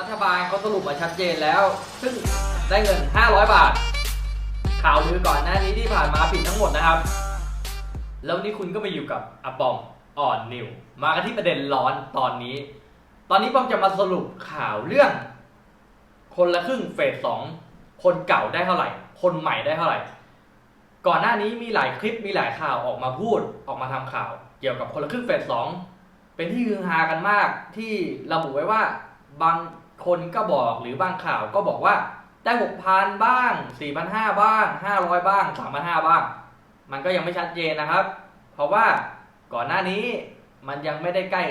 รัฐบาลเขาสรุปมาชัดเจนแล้ว ซึ่งได้เงิน 500 บาท ข่าวลือก่อนหน้านี้ที่ผ่านมาผิดทั้งหมดนะครับ แล้วนี่คุณก็มาอยู่กับอปอมอ่อนนิว มากันที่ประเด็นร้อนตอนนี้ ตอนนี้ปอมจะมาสรุปข่าวเรื่อง คนละครึ่งเฟสสองคนเก่าได้เท่าไหร่ คนใหม่ได้เท่าไหร่ ก่อนหน้านี้มีหลายคลิปมีหลายข่าวออกมาพูดออกมาทำข่าว เกี่ยวกับคนละครึ่งเฟสสองเป็นที่ฮือฮากันมากที่ระบุไว้ว่าบาง คนก็บอกหรือบางข่าวก็บอกว่าได้หกพันบ้างสี่พันห้าบ้างห้าร้อยบ้างสามพันห้าบ้าง มันก็ยังไม่ชัดเจนนะครับ เพราะว่าก่อนหน้านี้มันยังไม่ได้ใกล้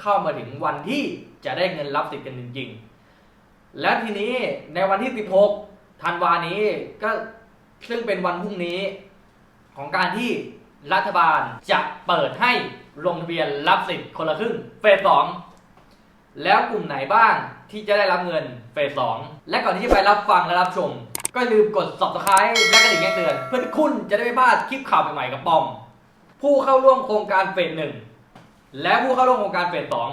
เข้ามาถึงวันที่จะได้เงินรับสิทธิ์กันจริงๆ และทีนี้ในวันที่ 16ธันวานี้ก็ซึ่งเป็นวันพรุ่งนี้ของการที่รัฐบาลจะเปิดให้ลงทะเบียนรับสิทธิ์คนละครึ่งเฟสสอง แล้วกลุ่มไหนบ้างที่จะได้รับเงินเฟสสองและก่อนที่จะไปรับฟังและรับชม ก็อย่าลืมกด subscribe และกระดิ่งแจ้งเตือน เพื่อที่คุณจะได้ไม่พลาดคลิปข่าวใหม่ๆกับปอม ผู้เข้าร่วมโครงการเฟสหนึ่งและผู้เข้าร่วมโครงการเฟสสอง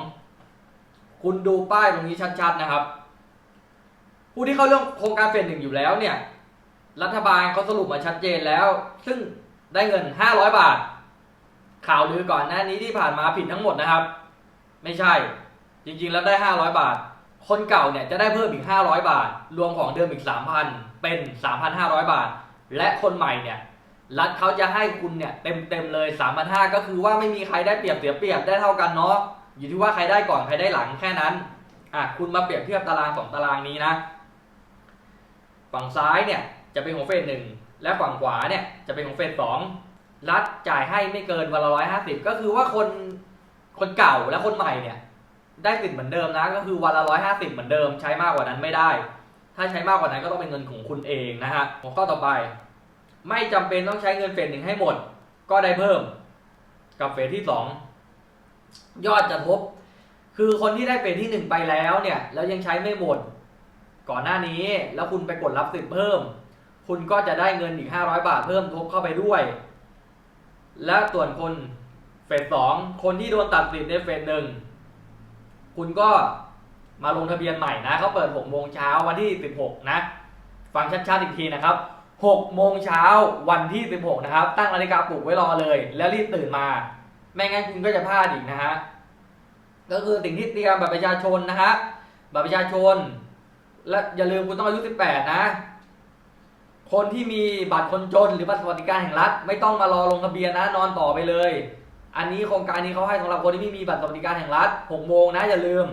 คุณดูป้ายตรงนี้ชัดๆนะครับ ผู้ที่เข้าร่วมโครงการเฟสหนึ่งอยู่แล้วเนี่ยรัฐบาลเขาสรุปมาชัดเจนแล้ว ซึ่งได้เงิน 500 บาท ข่าวลือก่อนหน้านี้ที่ผ่านมาผิดทั้งหมดนะครับ ไม่ใช่ จริงๆ แล้วได้ 500 บาท คนเก่าเนี่ยจะได้เพิ่มอีก 500 บาท รวมของเดิมอีก 3,000 เป็น 3,500 บาท และคนใหม่เนี่ยรัฐเขาจะให้คุณเนี่ยเต็มๆเลย3,500ก็คือว่าไม่มีใครได้เปรียบเสียเปรียบได้เท่ากันเนาะอยู่ที่ว่าใครได้ก่อนใครได้หลังแค่นั้นอะคุณมาเปรียบเทียบตารางสองตารางนี้นะ ฝั่งซ้ายเนี่ยจะเป็นของเฟสหนึ่งและฝั่งขวาเนี่ยจะเป็นของเฟสสองรัฐจ่ายให้ไม่เกินวันละร้อยห้าสิบก็คือว่าคนคนเก่าและคนใหม่เนี่ย ได้สิทธิ์เหมือนเดิมนะ ก็คือวันละร้อยห้าสิบเหมือนเดิม ใช้มากกว่านั้นไม่ได้ ถ้าใช้มากกว่านั้นก็ต้องเป็นเงินของคุณเองนะฮะหัวข้อต่อไป ไม่จำเป็นต้องใช้เงินเฟสหนึ่งให้หมด ก็ได้เพิ่ม กับเฟสที่สองยอดจะทบ คือคนที่ได้เฟสที่หนึ่งไปแล้วเนี่ย แล้วยังใช้ไม่หมด ก่อนหน้านี้ แล้วคุณไปกดรับสิทธิ์เพิ่ม คุณก็จะได้เงินอีก500บาทเพิ่มทบเข้าไปด้วย และส่วนคนเฟสสองคนที่โดนตัดสิทธิ์ในเฟสหนึ่ง คุณก็มาลงทะเบียนใหม่นะเขาเปิด6โมงเช้าวันที่ 16 นะ ฟังชัดๆอีกทีนะครับ6โมงเช้าวันที่ 16 นะครับ ตั้งนาฬิกาปลุกไว้รอเลย แล้วรีบตื่นมา ไม่งั้นคุณก็จะพลาดอีกนะฮะ ก็คือสิ่งที่เตรียมบัตรประชาชนนะฮะ บัตรประชาชน และอย่าลืมคุณต้องอายุ 18 นะ คนที่มีบัตรคนจนหรือบัตรสวัสดิการแห่งรัฐ ไม่ต้องมารอลงทะเบียนนะ นอนต่อไปเลย อันนี้โครงการนี้เขาให้สำหรับคนที่ไม่มีบัตรสวัสดิการแห่งรัฐ6โมงนะอย่าลืม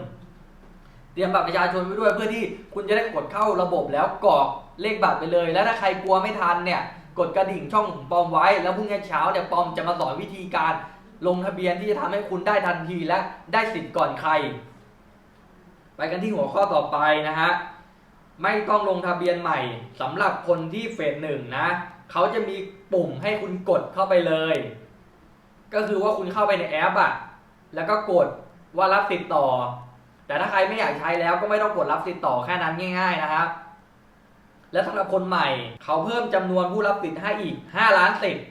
เตรียมบัตรประชาชนไว้ด้วยเพื่อที่คุณจะได้กดเข้าระบบแล้วกรอกเลขบัตรไปเลย แล้วถ้าใครกลัวไม่ทันเนี่ยกดกระดิ่งช่องปอมไว้ แล้วพรุ่งนี้เช้าเนี่ยปอมจะมาสอนวิธีการลงทะเบียนที่จะทำให้คุณได้ทันทีและได้สิทธิ์ก่อนใคร ไปกันที่หัวข้อต่อไปนะฮะไม่ต้องลงทะเบียนใหม่สำหรับคนที่เฟสหนึ่งนะเขาจะมีปุ่มให้คุณกดเข้าไปเลย ก็คือว่าคุณเข้าไปในแอปอะแล้วก็กดว่ารับสิทธิ์ต่อ แต่ถ้าใครไม่อยากใช้แล้วก็ไม่ต้องกดรับสิทธิ์ต่อแค่นั้นง่าย ๆนะครับและสำหรับคนใหม่เขาเพิ่มจำนวนผู้รับสิทธิ์ให้อีก 5 ล้านสิทธิ์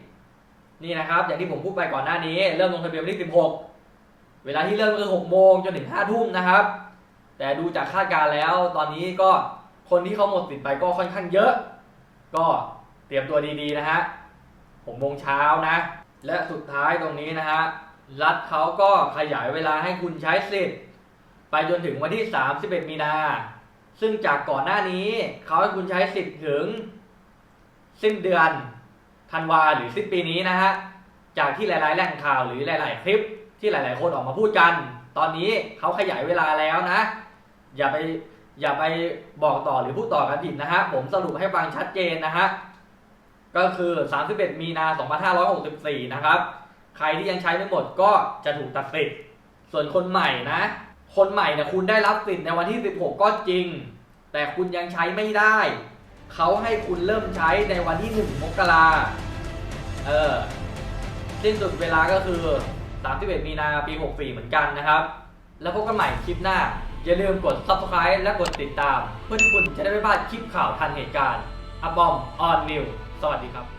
นี่นะครับ อย่างที่ผมพูดไปก่อนหน้านี้ เริ่มลงทะเบียนวันที่ 16 เวลาที่เริ่มคือ6โมงจนถึง5ทุ่มนะครับ แต่ดูจากคาดการแล้วตอนนี้ก็คนที่เขาหมดสิทธิ์ไปก็ค่อนข้างเยอะ ก็เตรียมตัวดีๆนะฮะ6โมงเช้านะ และสุดท้ายตรงนี้นะฮะรัฐเขาก็ขยายเวลาให้คุณใช้สิทธิ์ ไปจนถึงวันที่ 31 มีนา ซึ่งจากก่อนหน้านี้เขาให้คุณใช้สิทธิ์ถึง สิ้นเดือนธันวาหรือสิ้นปีนี้นะฮะจากที่หลาย ๆ แหล่งข่าวหรือหลาย ๆ คลิปที่หลาย ๆ คนออกมาพูดกัน ตอนนี้เขาขยายเวลาแล้วนะ อย่าไปอย่าไปบอกต่อหรือพูดต่อกันผิดนะฮะผมสรุปให้ฟังชัดเจนนะฮะ ก็คือ 31 มีนา 2564 นะครับ ใครที่ยังใช้ไม่หมดก็จะถูกตัดสิทธิ์ ส่วนคนใหม่นะ คนใหม่เนี่ยคุณได้รับสิทธิ์ในวันที่ 16 ก็จริง แต่คุณยังใช้ไม่ได้ เขาให้คุณเริ่มใช้ในวันที่ 1 มกราเออ สิ้นสุดเวลาก็คือ 31 มีนาปี 64 เหมือนกันนะครับ แล้วพบกันใหม่คลิปหน้า อย่าลืมกด subscribe และกดติดตาม เพื่อที่คุณจะได้ไม่พลาดคลิปข่าวทันเหตุการณ์อบอมออนนิว สวัสดีครับ